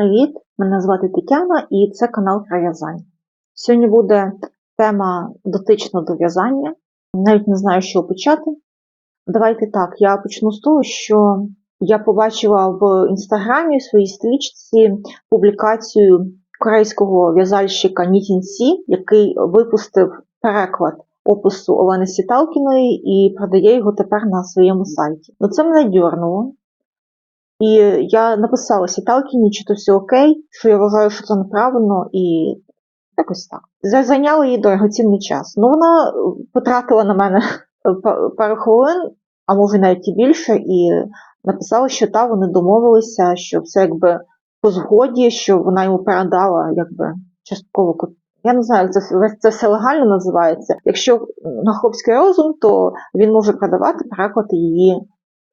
Привіт! Мене звати Тетяна і це канал про в'язання. Сьогодні буде тема дотична до в'язання. Навіть не знаю, чого почати. Давайте так, я почну з того, що я побачила в інстаграмі в своїй стрічці публікацію корейського в'язальщика Нітінсі, який випустив переклад опису Олени Сіталкіної і продає його тепер на своєму сайті. Ну це мене дьорнуло. І я написала Сіталкіні, чи то все окей, що я вважаю, що це неправильно, і якось так. За- Зайняло їй дорогоцінний час. Ну, вона потратила на мене па- пару хвилин, а може навіть і більше, і написала, що та вони домовилися, що все якби по згоді, що вона йому передала якби частково. ко- Я не знаю, як це, це все легально називається. Якщо на хлопський розум, то він може продавати переклад її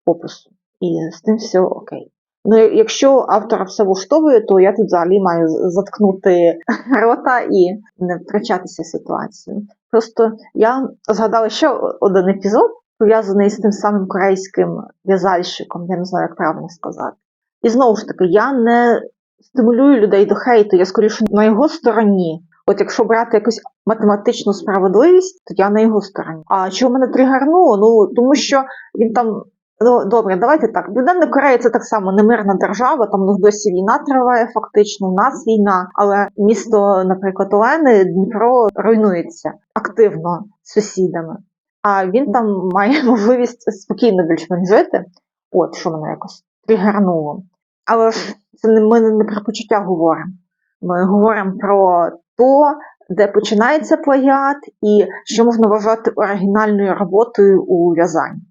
опису і з тим все окей. Ну, якщо автора все влаштовує, то я тут взагалі маю заткнути рота і не втрачатися ситуацією. Просто я згадала ще один епізод, пов'язаний з тим самим корейським в'язальщиком, я не знаю, як правильно сказати. І знову ж таки, я не стимулюю людей до хейту, я скоріше на його стороні. От якщо брати якусь математичну справедливість, то я на його стороні. А чого мене тригернуло? Ну тому що він там Ну, добре, давайте так. Південна Корея це так само немирна держава, там у досі війна триває, фактично, у нас війна, але місто, наприклад, Олени, Дніпро руйнується активно сусідами. А він там має можливість спокійно більш-менш жити. От що мене якось тригернуло. Але ж це не ми не про почуття говоримо. Ми говоримо про то, де починається плагіат, і що можна вважати оригінальною роботою у в'язанні.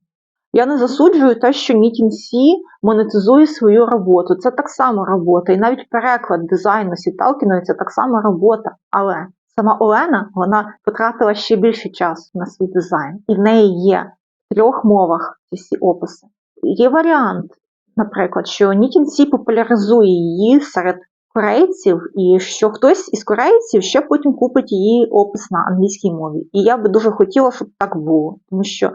Я не засуджую те, що Нітінсі монетизує свою роботу. Це так само робота. І навіть переклад дизайну Сіталкіної це так само робота. Але сама Олена вона потратила ще більше часу на свій дизайн. І в неї є в трьох мовах ці описи. Є варіант, наприклад, що Нітінсі популяризує її серед корейців, і що хтось із корейців ще потім купить її опис на англійській мові. І я би дуже хотіла, щоб так було, тому що.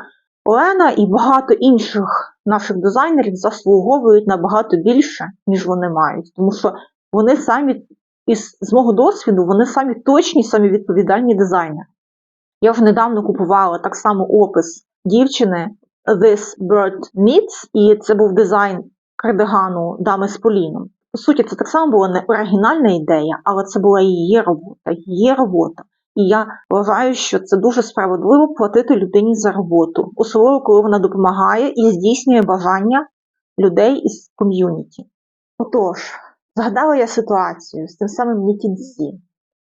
Олена і багато інших наших дизайнерів заслуговують набагато більше, ніж вони мають. Тому що вони самі, із з мого досвіду, вони самі точні, самі відповідальні дизайнери. Я вже недавно купувала так само опис дівчини This Bird Meets, і це був дизайн кардигану дами з поліном. По суті, це так само була не оригінальна ідея, але це була її робота, її робота. І я вважаю, що це дуже справедливо платити людині за роботу, особливо коли вона допомагає і здійснює бажання людей із ком'юніті. Отож, згадала я ситуацію з тим самим Нітінсі.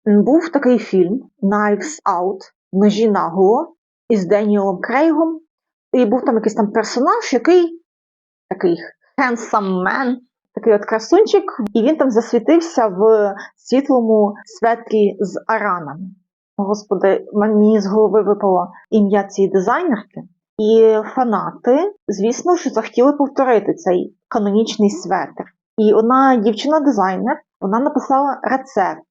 Був такий фільм Knives Out Ножі наголо із Деніелом Крейгом, і був там якийсь там персонаж, який такий handsome man, такий от красунчик, і він там засвітився в світлому светрі з аранами. Господи, мені з голови випало ім'я цієї дизайнерки. І фанати, звісно ж, захотіли повторити цей канонічний светр. І одна дівчина-дизайнер вона написала рецепт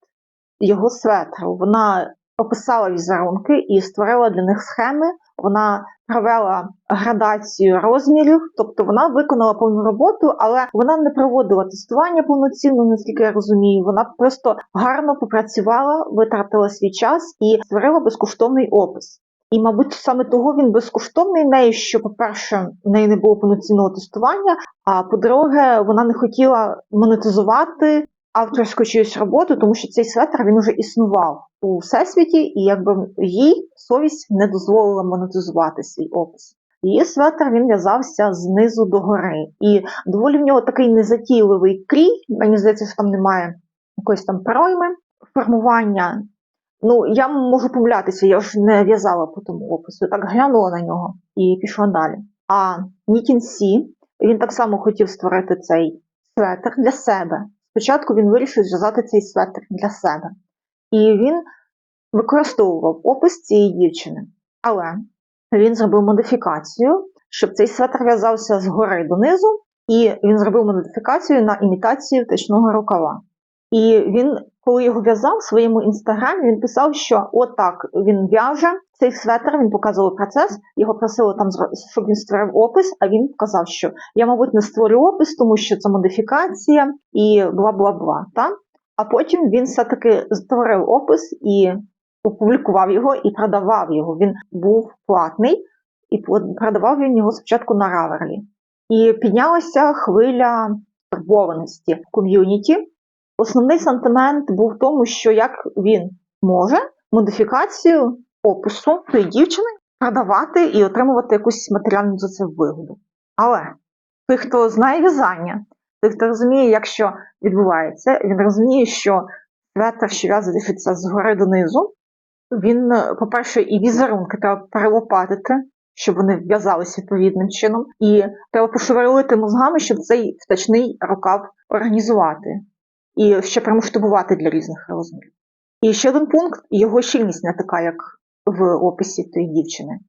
його светру. Вона описала візерунки і створила для них схеми. Вона провела градацію розмірів, тобто вона виконала повну роботу, але вона не проводила тестування повноцінно, наскільки я розумію. Вона просто гарно попрацювала, витратила свій час і створила безкоштовний опис. І, мабуть, саме того він безкоштовний нею, що, по-перше, в неї не було повноцінного тестування. А по-друге, вона не хотіла монетизувати авторську чиюсь роботу, тому що цей светр він уже існував у всесвіті, і якби їй совість не дозволила монетизувати свій опис. Її светр він в'язався знизу до гори. І доволі в нього такий незатійливий крій. Мені здається, що там немає якоїсь там пройми формування. Ну, я можу помилятися, я ж не в'язала по тому опису. Так глянула на нього і пішла далі. А Нітін Сі, він так само хотів створити цей светр для себе. Спочатку він вирішив зв'язати цей светр для себе. І він використовував опис цієї дівчини. Але він зробив модифікацію, щоб цей светр в'язався згори донизу, і він зробив модифікацію на імітацію втечного рукава. І він коли його в'язав в своєму інстаграмі, він писав, що отак він в'яже цей светр, він показував процес, його просили там, щоб він створив опис, а він сказав, що я, мабуть, не створю опис, тому що це модифікація і бла-бла-бла. Та? А потім він все-таки створив опис і опублікував його і продавав його. Він був платний і продавав він його спочатку на Раверлі. І піднялася хвиля турбованості в ком'юніті. Основний сантимент був в тому, що як він може модифікацію опису тої дівчини продавати і отримувати якусь матеріальну за це вигоду. Але той, хто знає в'язання, той, хто розуміє, як що відбувається, він розуміє, що светр, що в'язується згори донизу, він, по-перше, і візерунки треба перелопатити, щоб вони в'язались відповідним чином, і треба пошевелити мозгами, щоб цей втачний рукав організувати і ще примасштабувати для різних розмірів. І ще один пункт: його щільність не така, як в описі тієї дівчини.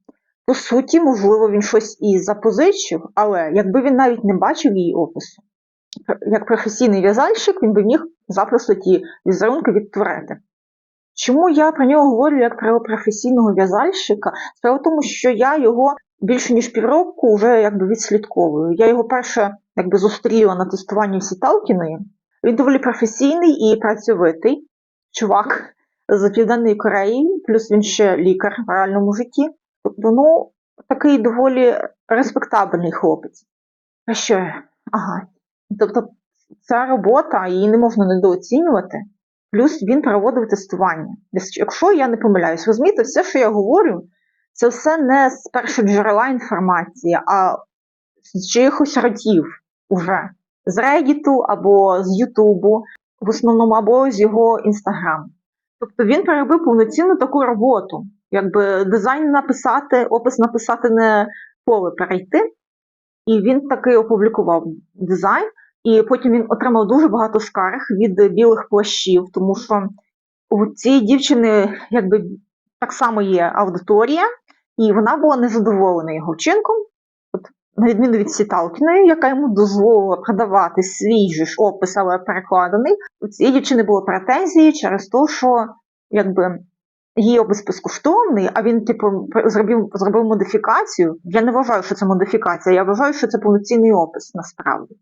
По суті, можливо, він щось і запозичив, але якби він навіть не бачив її опису, як професійний в'язальщик, він би міг запросто ті візерунки відтворити. Чому я про нього говорю як про професійного в'язальщика? Справа в тому, що я його більше ніж півроку вже якби відслідковую. Я його перше якби зустріла на тестуванні Сіталкіної. Він доволі професійний і працьовитий чувак з Південної Кореї, плюс він ще лікар в реальному житті. Тобто, ну, такий доволі респектабельний хлопець. А що? Ага. Тобто, ця робота, її не можна недооцінювати. Плюс він проводив тестування. Якщо я не помиляюсь, розумієте, все, що я говорю, це все не з першого джерела інформації, а з чиїхось ротів уже. З Reddit або з Ютубу, в основному, або з його інстаграму. Тобто він переробив повноцінну таку роботу. Якби дизайн написати, опис написати не поле перейти. І він таки опублікував дизайн, і потім він отримав дуже багато скарг від білих плащів, тому що у цієї дівчини якби так само є аудиторія, і вона була незадоволена його вчинком. На відміну від Сіталкіної, яка йому дозволила продавати свій же ж опис, але перекладений, у цієї дівчини були претензії через те, що якби її опис безкоштовний, а він, типу, зробив, зробив модифікацію. Я не вважаю, що це модифікація, я вважаю, що це повноцінний опис насправді.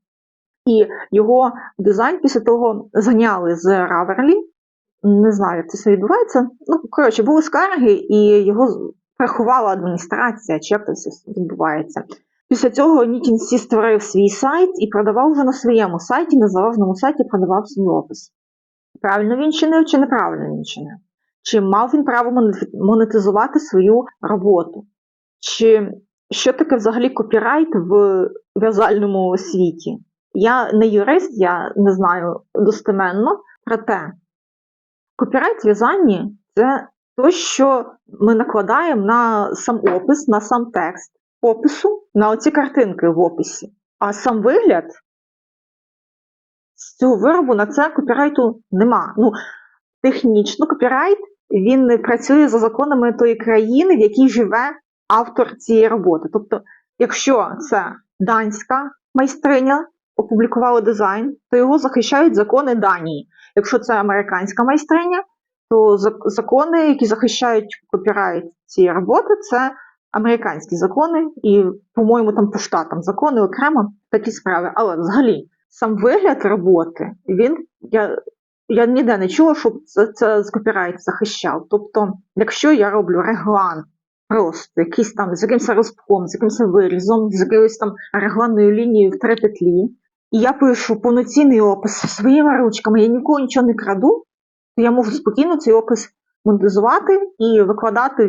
І його дизайн після того зганяли з Раверлі. Не знаю, як це відбувається. Ну, коротше, були скарги, і його приховала адміністрація, чи як це все відбувається. Після цього Нікінсі створив свій сайт і продавав вже на своєму сайті, незалежному сайті продавав свій опис. Правильно він чинив чи неправильно він чинив? Чи мав він право монетизувати свою роботу? Чи що таке взагалі копірайт в в'язальному світі? Я не юрист, я не знаю достеменно, проте копірайт в в'язанні це те, що ми накладаємо на сам опис, на сам текст опису, на оці картинки в описі. А сам вигляд з цього виробу на це копірайту нема. Ну, технічно копірайт він працює за законами тої країни, в якій живе автор цієї роботи. Тобто, якщо це данська майстриня опублікувала дизайн, то його захищають закони Данії. Якщо це американська майстриня, то закони, які захищають копірайт цієї роботи, це американські закони, і, по-моєму, там по штатам закони окремо такі справи. Але взагалі, сам вигляд роботи, він я, я ніде не чула, щоб це, це з копірайт захищав. Тобто, якщо я роблю реглан просто якийсь там з якимось розпком, з якимось вирізом, з якоюсь там регланною лінією в три петлі, і я пишу повноцінний опис своїми ручками, я нікого нічого не краду, то я можу спокійно цей опис монетизувати і викладати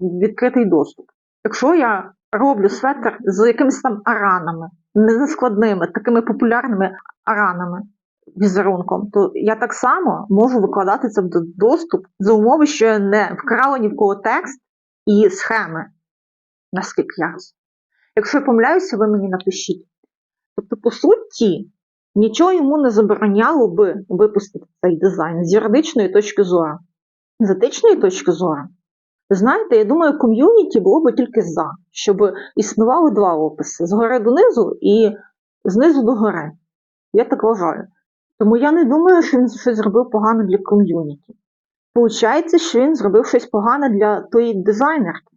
в відкритий доступ. Якщо я роблю светр з якимись там аранами, нескладними, такими популярними аранами, візерунком, то я так само можу викладати це в доступ за умови, що я не вкрала ні в кого текст і схеми, наскільки я розумію. Якщо я помиляюся, ви мені напишіть. Тобто, по суті, нічого йому не забороняло би випустити цей дизайн з юридичної точки зору. З етичної точки зору, знаєте, я думаю, ком'юніті було би тільки за, щоб існували два описи: згори донизу і знизу до гори. Я так вважаю. Тому я не думаю, що він щось зробив погано для ком'юніті. Получається, що він зробив щось погане для тої дизайнерки.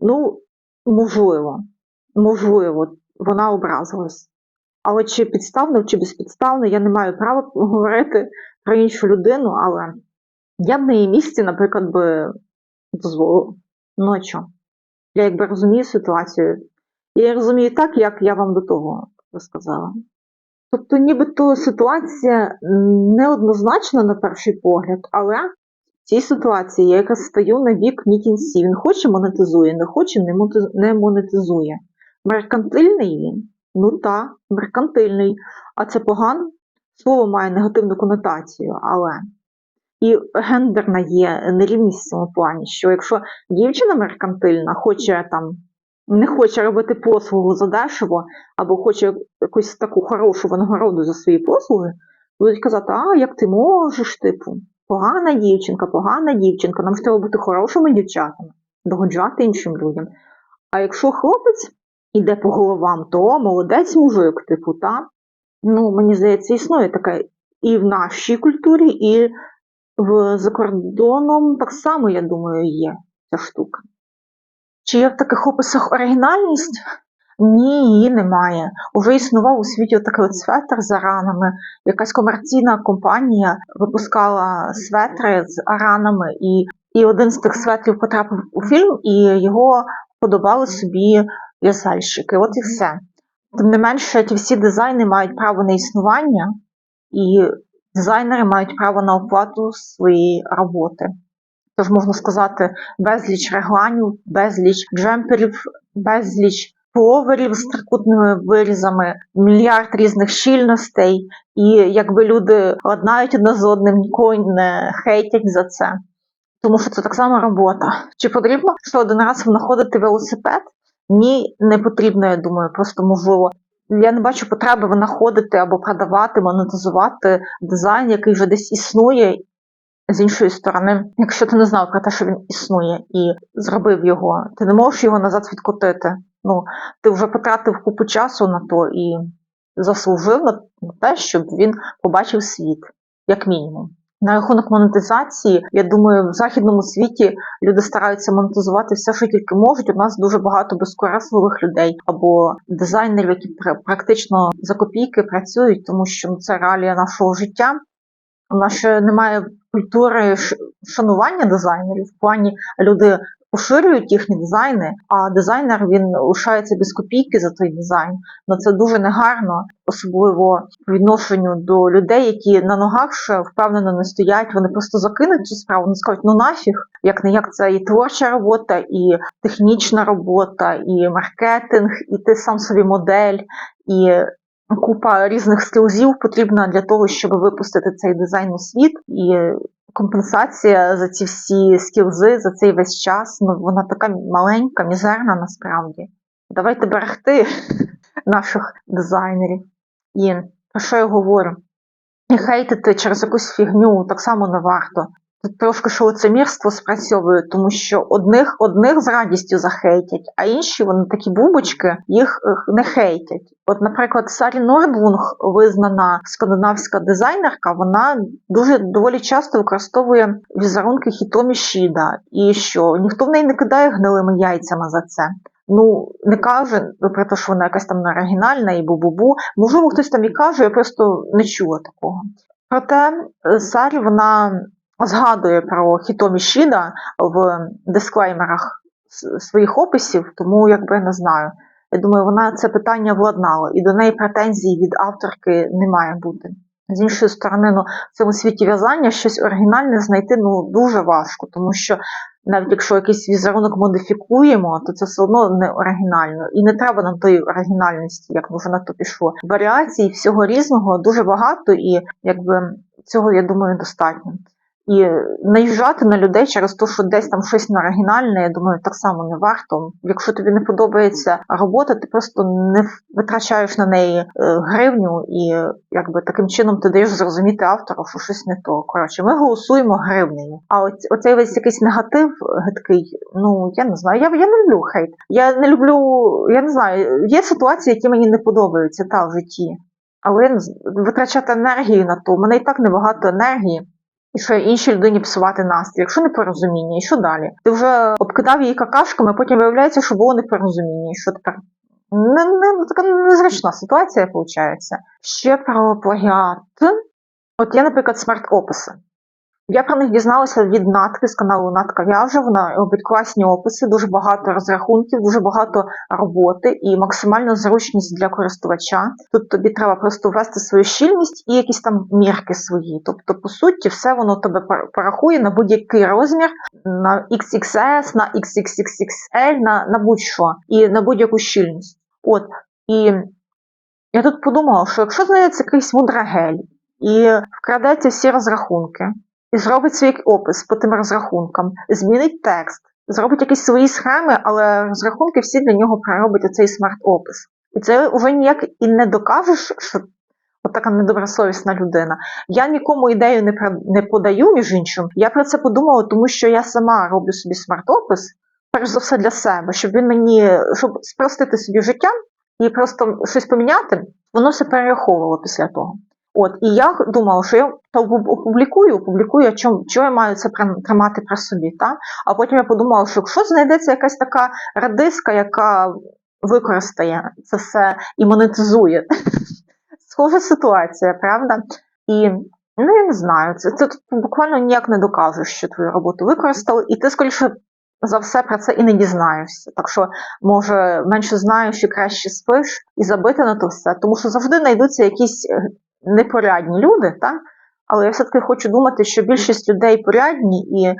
Ну, можливо, можливо, вона образилась. Але чи підставно, чи безпідставно, я не маю права говорити про іншу людину, але я б на її місці, наприклад, би дозволила. Ну що? Я якби розумію ситуацію. Я розумію так, як я вам до того розказала. Тобто, нібито ситуація неоднозначна на перший погляд, але в цій ситуації я якраз стою на бік Мікінсі. Він хоче монетизує, не хоче не монетизує. Меркантильний він? Ну так, меркантильний. А це погано? Слово має негативну конотацію, але і гендерна є нерівність в цьому плані, що якщо дівчина меркантильна хоче там, не хоче робити послугу задешево, або хоче якусь таку хорошу винагороду за свої послуги, будуть казати, а як ти можеш, типу, погана дівчинка, погана дівчинка, нам ж треба бути хорошими дівчатами, догоджати іншим людям. А якщо хлопець іде по головам, то молодець мужик, типу, та? Ну, мені здається, існує таке і в нашій культурі, і в за кордоном так само, я думаю, є ця штука. Чи є в таких описах оригінальність? Ні, її немає. Уже існував у світі такий от светр з аранами. Якась комерційна компанія випускала светри з аранами, і, і один з тих светрів потрапив у фільм, і його подобали собі в'язальщики. От і все. Тим не менше, ті всі дизайни мають право на існування, і дизайнери мають право на оплату своєї роботи. Тож можна сказати, безліч регланів, безліч джемперів, безліч пуловерів з трикутними вирізами, мільярд різних щільностей, і якби люди ладнають одне з одним, нікого не хейтять за це. Тому що це так само робота. Чи потрібно що один раз знаходити велосипед? Ні, не потрібно, я думаю, просто можливо. Я не бачу потреби винаходити або продавати, монетизувати дизайн, який вже десь існує. З іншої сторони, якщо ти не знав про те, що він існує, і зробив його, ти не можеш його назад відкотити. Ну, ти вже потратив купу часу на то і заслужив на те, щоб він побачив світ, як мінімум. На рахунок монетизації, я думаю, в західному світі люди стараються монетизувати все, що тільки можуть. У нас дуже багато безкорисливих людей або дизайнерів, які практично за копійки працюють, тому що ну, це реалія нашого життя. У нас ще немає культури шанування дизайнерів. В плані люди поширюють їхні дизайни, а дизайнер він лишається без копійки за той дизайн. Ну це дуже негарно, особливо по відношенню до людей, які на ногах ще впевнено не стоять. Вони просто закинуть цю справу, вони скажуть, ну нафіг, як не як це і творча робота, і технічна робота, і маркетинг, і ти сам собі модель, і купа різних скілзів потрібна для того, щоб випустити цей дизайн у світ. І компенсація за ці всі скілзи, за цей весь час, ну вона така маленька, мізерна насправді. Давайте берегти наших дизайнерів. І про що я говорю? І хейтити через якусь фігню так само не варто. Трошки що лицемірство спрацьовує, тому що одних одних з радістю захейтять, а інші вони такі бубочки, їх не хейтять. От, наприклад, Сарі Нордлунг, визнана скандинавська дизайнерка, вона дуже доволі часто використовує візерунки Хітомі Шіда. І що ніхто в неї не кидає гнилими яйцями за це. Ну, не каже, про те, що вона якась там не оригінальна і бу-бу-бу. Можливо, хтось там і каже, я просто не чула такого. Проте е, Сарі вона згадує про Хітомі Шіда в дисклеймерах своїх описів, тому якби не знаю. Я думаю, вона це питання владнала, і до неї претензій від авторки не має бути. З іншої сторони, ну, в цьому світі в'язання щось оригінальне знайти ну, дуже важко, тому що навіть якщо якийсь візерунок модифікуємо, то це все одно не оригінально. І не треба нам тої оригінальності, як вже на то пішло. Варіацій всього різного дуже багато, і якби цього, я думаю, достатньо. І наїжджати на людей через те, що десь там щось не оригінальне, я думаю, так само не варто. Якщо тобі не подобається робота, ти просто не витрачаєш на неї е, гривню, і якби таким чином ти даєш зрозуміти автору, що щось не то. Коротше, ми голосуємо гривнею. А оць, оцей весь якийсь негатив гидкий, ну я не знаю. Я, я не люблю хейт. Я не люблю, я не знаю, є ситуації, які мені не подобаються та в житті. Але витрачати енергію на то. У мене і так небагато енергії. І що іншій людині псувати настрій, якщо непорозуміння, і що далі? Ти вже обкидав її какашками, потім виявляється, що було непорозуміння. І що тепер? Не, не, така незручна ситуація виходить. Ще про плагіат. От є, наприклад, смарт-описи. Я про них дізналася від Натки з каналу Натка В'яже. Вона робить класні описи, дуже багато розрахунків, дуже багато роботи і максимальна зручність для користувача. Тут тобі треба просто ввести свою щільність і якісь там мірки свої. Тобто, по суті, все воно тебе порахує на будь-який розмір, на XXS, на XXXXL, на, на будь-що і на будь-яку щільність. От і я тут подумала, що якщо знайдеться якийсь мудрагель і вкрадеться всі розрахунки, і зробить свій опис по тим розрахункам, змінить текст, зробить якісь свої схеми, але розрахунки всі для нього проробить оцей смарт-опис. І це вже ніяк і не докажеш, що от така недобросовісна людина. Я нікому ідею не, не подаю, між іншим. Я про це подумала, тому що я сама роблю собі смарт-опис, перш за все для себе, щоб він мені, щоб спростити собі життя і просто щось поміняти, воно все перераховувало після того. От, і я думала, що я то опублікую, опублікую, а чому, чого я маю це тримати при собі, та? А потім я подумала, що якщо знайдеться якась така радиска, яка використає це все і монетизує. Схожа ситуація, правда? І ну я не знаю, це, це буквально ніяк не докажеш, що твою роботу використали, і ти скоріше за все про це і не дізнаєшся. Так що, може, менше знаєш і краще спиш, і забити на то все, тому що завжди знайдуться якісь е, непорядні люди, так? але я все-таки хочу думати, що більшість людей порядні, і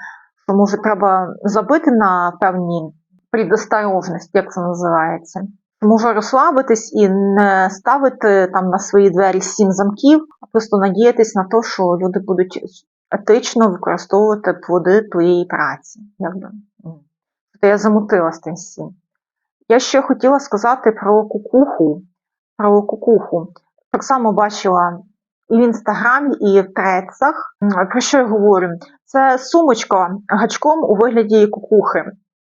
що може треба забити на певні предосторожності, як це називається. Може розслабитись і не ставити там на свої двері сім замків, а просто надіятись на те, що люди будуть етично використовувати плоди твоєї праці. Якби. м. Я замутила з тим всім. Я ще хотіла сказати про кукуху. Про кукуху. Так само бачила і в інстаграмі, і в трецах. Про що я говорю? Це сумочка гачком у вигляді кукухи.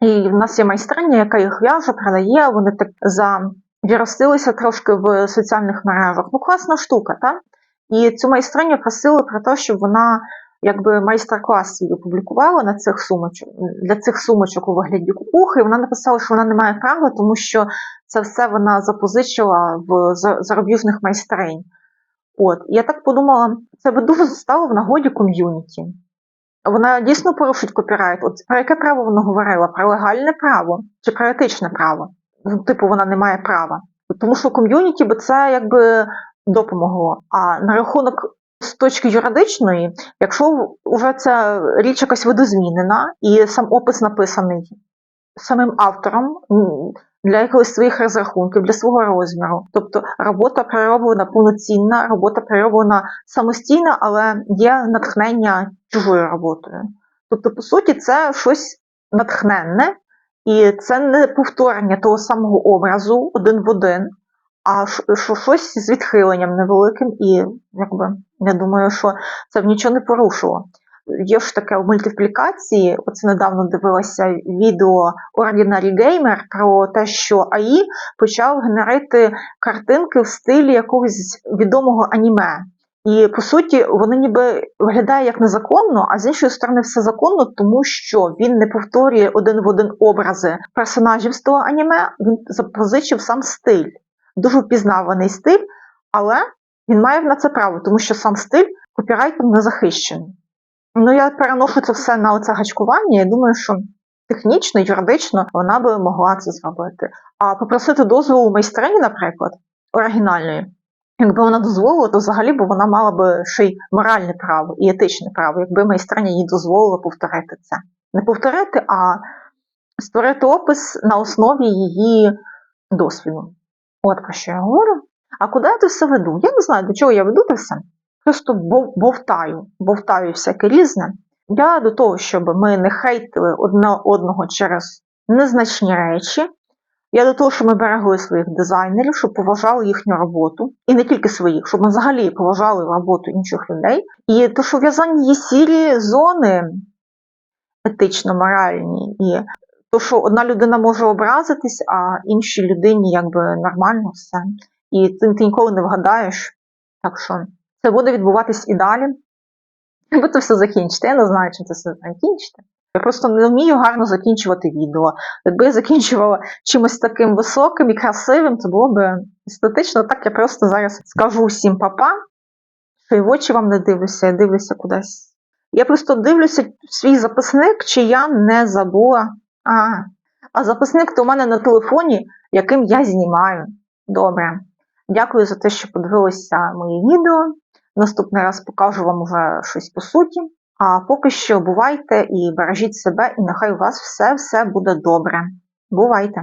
І в нас є майстриня, яка їх в'яже, продає, вони так завіростилися трошки в соціальних мережах. Ну, класна штука, так? І цю майстриню просили про те, щоб вона якби майстер-клас свій опублікувала на цих сумочок для цих сумочок у вигляді кукухи. І вона написала, що вона не має права, тому що це все вона запозичила в за- зарубіжних майстринь. От, я так подумала, це би дуже стало в нагоді ком'юніті. Вона дійсно порушить копірайт. От про яке право вона говорила? Про легальне право чи про етичне право? Ну, типу, вона не має права. Тому що ком'юніті би це якби допомогло. А на рахунок з точки юридичної, якщо вже ця річ якась видозмінена, і сам опис написаний самим автором для якихось своїх розрахунків, для свого розміру. Тобто робота перероблена повноцінна, робота перероблена самостійно, але є натхнення чужою роботою. Тобто, по суті, це щось натхненне, і це не повторення того самого образу один в один, а що щось з відхиленням невеликим, і якби я думаю, що це б нічого не порушило. Є ж таке в мультиплікації, оце недавно дивилася відео Ordinary Gamer про те, що АІ почав генерити картинки в стилі якогось відомого аніме. І по суті, вони ніби виглядає як незаконно, а з іншої сторони, все законно, тому що він не повторює один в один образи персонажів з того аніме, він запозичив сам стиль. Дуже впізнаваний стиль, але він має на це право, тому що сам стиль копірайтом не захищений. Ну, я переношу це все на оце гачкування. Я думаю, що технічно, юридично вона би могла це зробити. А попросити дозволу майстрині, наприклад, оригінальної, якби вона дозволила, то взагалі б вона мала би ще й моральне право і етичне право, якби майстриня їй дозволила повторити це. Не повторити, а створити опис на основі її досвіду. От про що я говорю. А куди я це все веду? Я не знаю, до чого я веду це все. Просто бовтаю, бовтаю всяке різне. Я до того, щоб ми не хейтили одне одного через незначні речі. Я до того, щоб ми берегли своїх дизайнерів, щоб поважали їхню роботу, і не тільки своїх, щоб ми взагалі поважали роботу інших людей. І то, що в'язання є сірі зони етично-моральні, і то, що одна людина може образитись, а іншій людині якби нормально все. І ти, ти ніколи не вгадаєш. Так що це буде відбуватись і далі. Якби це все закінчити. Я не знаю, чим це все закінчити. Я просто не вмію гарно закінчувати відео. Якби я закінчувала чимось таким високим і красивим, це було б естетично. Так я просто зараз скажу всім папа, що і в очі вам не дивлюся, я дивлюся кудись. Я просто дивлюся свій записник, чи я не забула. А, а записник то у мене на телефоні, яким я знімаю. Добре. Дякую за те, що подивилися мої відео. Наступний раз покажу вам вже щось по суті. А поки що бувайте і бережіть себе, і нехай у вас все-все буде добре. Бувайте!